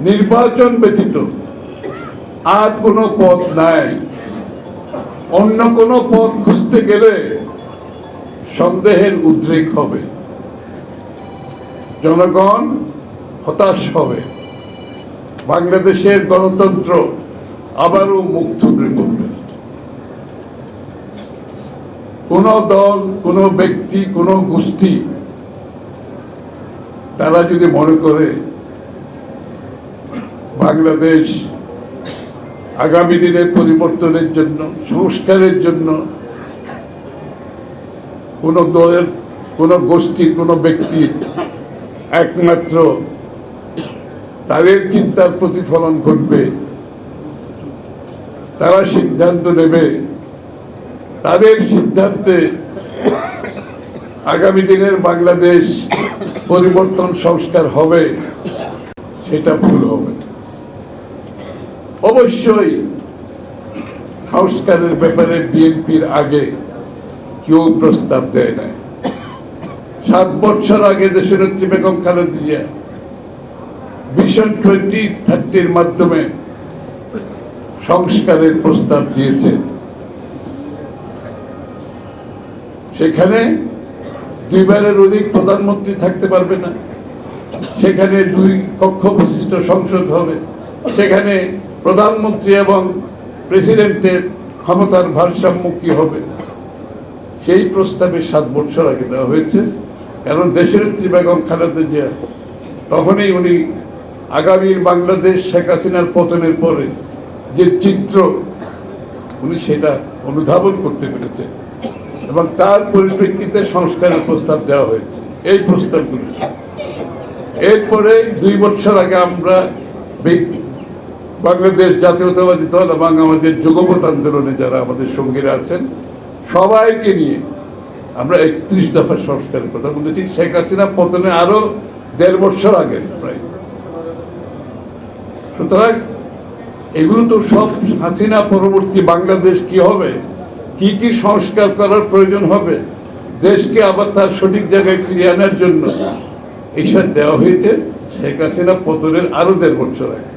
নির্বাচন ব্যতীত আর কোনো পথ নাই। অন্য কোনো পথ খুঁজতে গেলে সন্দেহের উদ্রেক হবে। জনগণ হতাশ হবে। বাংলাদেশের গণতন্ত্র আবারও মুখ থুবড়ে পড়বে। কোন দল, কোন ব্যক্তি, কোন গোষ্ঠী, তারা যদি মনে করে বাংলাদেশ আগামী দিনের পরিবর্তনের জন্য, সংস্কারের জন্য কোন দলের, কোন গোষ্ঠীর, কোন ব্যক্তির একমাত্র তাদের চিন্তার প্রতিফলন ঘটবে। তারা সিদ্ধান্ত নেবে। তাদের সিদ্ধান্তে আগামী দিনের বাংলাদেশ পরিবর্তন সংস্কার হবে, সেটা ভুল হবে। অবশ্যই সংস্কারের ব্যাপারে বিএনপির আগে কেউ প্রস্তাব দেয় না সাত বছর আগে দেশের নেত্রী বেগম খালেদা জিয়া ভিশন টোয়েন্টি থার্টির মাধ্যমে সংস্কারের প্রস্তাব দিয়েছে সেখানে দুইবারের অধিক প্রধানমন্ত্রী থাকতে পারবে না। সেখানে দুই কক্ষ বিশিষ্ট সংসদ হবে। সেখানে প্রধানমন্ত্রী এবং প্রেসিডেন্টের ক্ষমতার ভারসাম্য কি হবে? সেই প্রস্তাবে সাত বছর আগে দেওয়া হয়েছে। কারণ দেশের বেগম খালেদা জিয়া, তখনই উনি আগামীর বাংলাদেশ শেখ হাসিনার পতনের পরে যে চিত্র উনি সেটা অনুধাবন করতে পেরেছেন এবং তার পরিপ্রেক্ষিতে সংস্কারের প্রস্তাব দেওয়া হয়েছে। এই প্রস্তাবগুলো। এরপরে দুই বছর আগে আমরা বাংলাদেশ জাতীয়তাবাদী দল এবং আমাদের যুগপৎ আন্দোলনে যারা আমাদের সঙ্গীরা আছেন, সবাইকে নিয়ে আমরা একত্রিশ দফা সংস্কারের কথা বলেছি। শেখ হাসিনা পতনে আরও দেড় বছর আগে প্রায়। সুতরাং এগুলো তো সব হাসিনা পরবর্তী বাংলাদেশ কি হবে? কি কি সংস্কার করার প্রয়োজন হবে? দেশকে আবার তার সঠিক জায়গায় ফিরিয়ে আনার জন্য এইসব দেওয়া হয়েছে। শেখ হাসিনা পতনের আরও দেড় বছর আগে।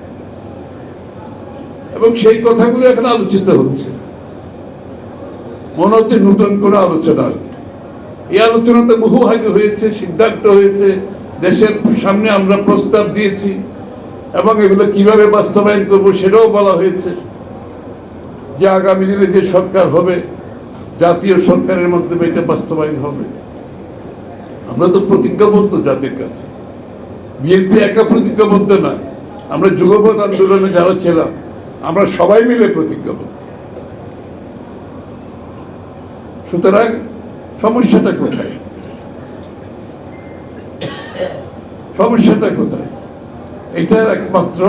এবং সেই কথাগুলো এখন আলোচিত হচ্ছে। মনে হচ্ছে নতুন করে আলোচনা এই আলোচনাতে বহু আগে হয়েছে, সিদ্ধান্ত হয়েছে, দেশের সামনে আমরা প্রস্তাব দিয়েছি এবং এগুলো কীভাবে বাস্তবায়ন করব সেটাও বলা হয়েছে যে আগামী দিনে যে সরকার হবে, জাতীয় সরকারের মাধ্যমে এটা বাস্তবায়ন হবে। আমরা তো প্রতিজ্ঞাবদ্ধ জাতির কাছে। বিএনপি একা প্রতিজ্ঞাবদ্ধ না। আমরা যুগপৎ আন্দোলনে যারা ছিলাম আমরা সবাই মিলে প্রতিজ্ঞাবদ্ধ সুতরাং সমস্যাটা কোথায়? সমস্যাটা কোথায়? এটার একমাত্র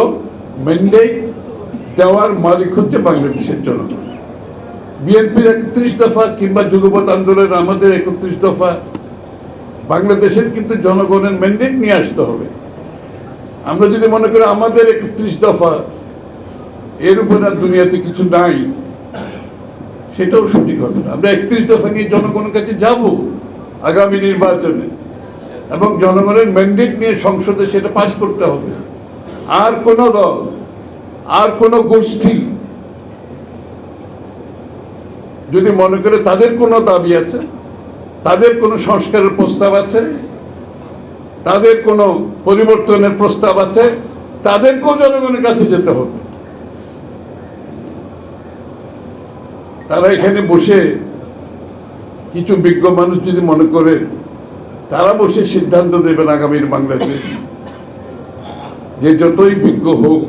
ম্যান্ডেট দেওয়ার মালিক হচ্ছে বাংলাদেশের জনগণ বিএনপির একত্রিশ দফা কিংবা যুগপৎ আন্দোলন আমাদের একত্রিশ দফা, বাংলাদেশের কিন্তু জনগণের ম্যান্ডেট নিয়ে আসতে হবে। আমরা যদি মনে করি আমাদের একত্রিশ দফা এর উপর আর দুনিয়াতে কিছু নাই। সেটাও সঠিক হবে না। আমরা একত্রিশ দফা নিয়ে জনগণের কাছে যাব আগামী নির্বাচনে। এবং জনগণের ম্যান্ডেট নিয়ে সংসদে সেটা পাশ করতে হবে। আর কোন দল, আর কোন গোষ্ঠী যদি মনে করে তাদের কোনো দাবি আছে, তাদের কোনো সংস্কারের প্রস্তাব আছে, তাদের কোনো পরিবর্তনের প্রস্তাব আছে, তাদেরকেও জনগণের কাছে যেতে হবে। তারা এখানে বসে কিছু বিজ্ঞ মানুষ যদি মনে করে, তারা বসে সিদ্ধান্ত দেবেন আগামীর বাংলাদেশ। যে যতই বিজ্ঞ হোক,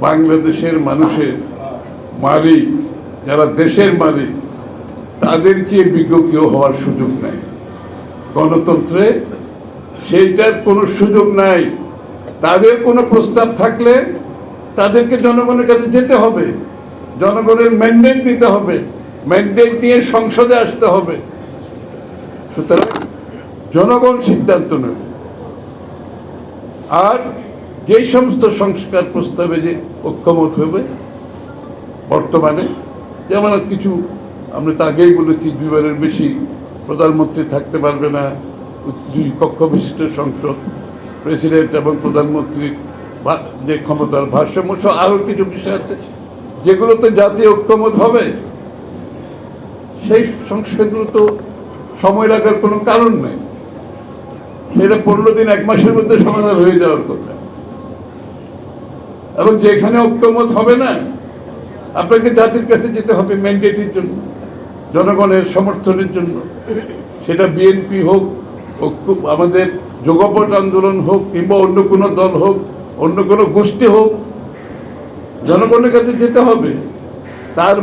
বাংলাদেশের মানুষের মালিক, যারা দেশের মালিক, তাদের চেয়ে বিজ্ঞ কেউ হওয়ার সুযোগ নাই। গণতন্ত্রে সেইটার কোনো সুযোগ নাই। তাদের কোনো প্রস্তাব থাকলে তাদেরকে জনগণের কাছে যেতে হবে। জনগণের ম্যান্ডেট দিতে হবে। ম্যান্ডেট নিয়ে সংসদে আসতে হবে। সুতরাং জনগণ সিদ্ধান্ত নেবে। আর যে সমস্ত সংস্কার প্রস্তাবে যে ঐক্যমত হবে, বর্তমানে যেমন কিছু আমরা তো আগেই বলেছি, দুইবারের বেশি প্রধানমন্ত্রী থাকতে পারবে না, দুই কক্ষ বিশিষ্ট সংসদ প্রেসিডেন্ট এবং প্রধানমন্ত্রীর যে ক্ষমতার ভারসাম্য সহ আরও কিছু বিষয় আছে। যেগুলোতে জাতীয় ঐক্যমত হবে, সেই সংস্কারগুলো তো সময় লাগার কোনো কারণ নেই। সেটা পনেরো দিন, এক মাসের মধ্যে সমাধান হয়ে যাওয়ার কথা। এবং যেখানে ঐক্যমত হবে না, আপনাকে জাতির কাছে যেতে হবে ম্যান্ডেটের জন্য, জনগণের সমর্থনের জন্য। সেটা বিএনপি হোক আমাদের যোগপট আন্দোলন হোক, কিংবা অন্য কোনো দল হোক, অন্য কোনো গোষ্ঠী হোক জনগণের কাছে যেতে হবে। তার